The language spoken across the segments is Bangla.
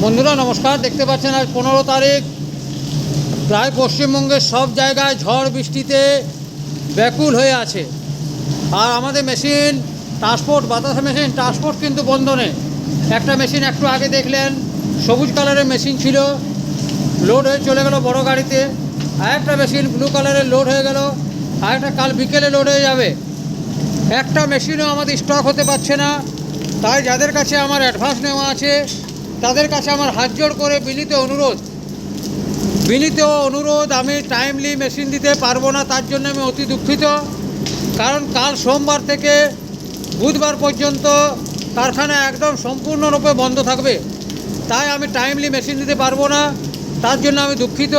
বন্ধুরা, নমস্কার। দেখতে পাচ্ছেন আজ পনেরো তারিখ। প্রায় পশ্চিমবঙ্গের সব জায়গায় ঝড় বৃষ্টিতে ব্যাকুল হয়ে আছে। আর আমাদের মেশিন ট্রান্সপোর্ট বাতাসা মেশিন ট্রান্সপোর্ট কিন্তু বন্ধ নেই। একটা মেশিন একটু আগে দেখলেন, সবুজ কালারের মেশিন ছিল। লোড হয়ে চলে গেল বড় গাড়িতে। আর একটা মেশিন ব্লু কালারের লোড হয়ে গেল। আর একটা কাল বিকেলে লোড হয়ে যাবে। একটা মেশিনও আমাদের স্টক হতে পারছে না। তাই যাদের কাছে আমার অ্যাডভান্স নেওয়া আছে তাদের কাছে আমার হাত জোড় করে বিনীত অনুরোধ। বিনীত অনুরোধ, আমি টাইমলি মেশিন দিতে পারব না, তার জন্য আমি অতি দুঃখিত। কারণ কাল সোমবার থেকে বুধবার পর্যন্ত কারখানা একদম সম্পূর্ণরূপে বন্ধ থাকবে। তাই আমি টাইমলি মেশিন দিতে পারব না, তার জন্য আমি দুঃখিত।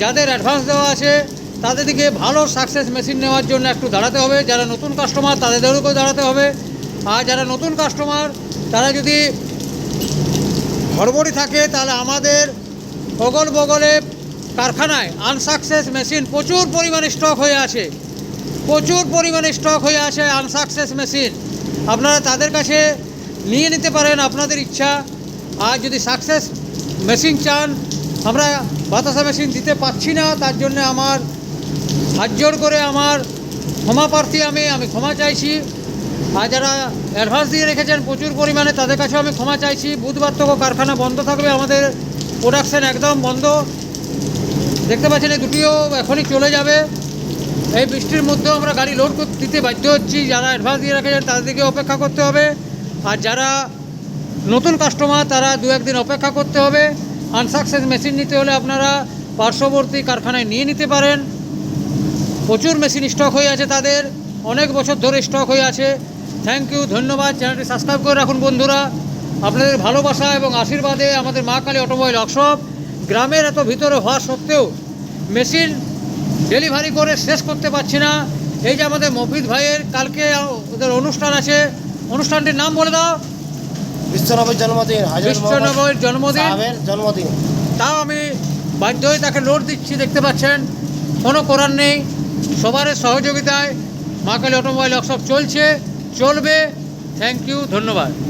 যাদের অ্যাডভান্স দেওয়া আছে তাদের দিকে ভালো সাকসেস মেশিন নেওয়ার জন্য একটু দাঁড়াতে হবে। যারা নতুন কাস্টমার তাদেরকেও দাঁড়াতে হবে। আর যারা নতুন কাস্টমার তারা যদি হড়বড়ি থাকে, তাহলে আমাদের অগল বগলে কারখানায় আনসাকসেস মেশিন প্রচুর পরিমাণে স্টক হয়ে আছে। প্রচুর পরিমাণে স্টক হয়ে আছে আনসাকসেস মেশিন আপনারা তাদের কাছে নিয়ে নিতে পারেন আপনাদের ইচ্ছা। আর যদি সাকসেস মেশিন চান, আমরা বাতাসা মেশিন দিতে পারছি না, তার জন্য আমার হাত করে আমার ক্ষমা প্রার্থী আমি আমি ক্ষমা চাইছি। আর যারা অ্যাডভান্স দিয়ে রেখেছেন প্রচুর পরিমাণে, তাদের কাছে আমি ক্ষমা চাইছি। বুধবার থেকে কারখানা বন্ধ থাকবে, আমাদের প্রোডাকশান একদম বন্ধ। দেখতে পাচ্ছেন, এই দুটিও এখনই চলে যাবে। এই বৃষ্টির মধ্যেও আমরা গাড়ি লোড দিতে বাধ্য হচ্ছি। যারা অ্যাডভান্স দিয়ে রেখেছেন তাদেরকে অপেক্ষা করতে হবে। আর যারা নতুন কাস্টমার তারা দু একদিন অপেক্ষা করতে হবে। আনসাকসেস মেশিন নিতে হলে আপনারা পার্শ্ববর্তী কারখানায় নিয়ে নিতে পারেন। প্রচুর মেশিন স্টক হয়ে আছে তাদের। অনেক বছর ধরে স্টক হয়ে আছে। থ্যাংক ইউ ধন্যবাদ চ্যানেলটি সাবস্ক্রাইব করে রাখুন বন্ধুরা। আপনাদের ভালোবাসা এবং আশীর্বাদে আমাদের মা কালী অটোমোবাইল ওয়ার্কশপ গ্রামের এত ভিতরে হওয়া সত্ত্বেও মেশিন ডেলিভারি করে শেষ করতে পারছি না। এই যে আমাদের মফিদ ভাইয়ের কালকে ওদের অনুষ্ঠান আছে অনুষ্ঠানটির নাম বলে দাও। বিশ্বনবীর জন্মদিন বিশ্বনবীর জন্মদিন। জন্মদিন। তাও আমি বাধ্য হয়ে তাকে লোড দিচ্ছি দেখতে পাচ্ছেন? কোনো করার নেই। সবার সহযোগিতায় মা কালী অটোমোবাইল ওয়ার্কশপ চলছে। চলবে। থ্যাংক ইউ ধন্যবাদ।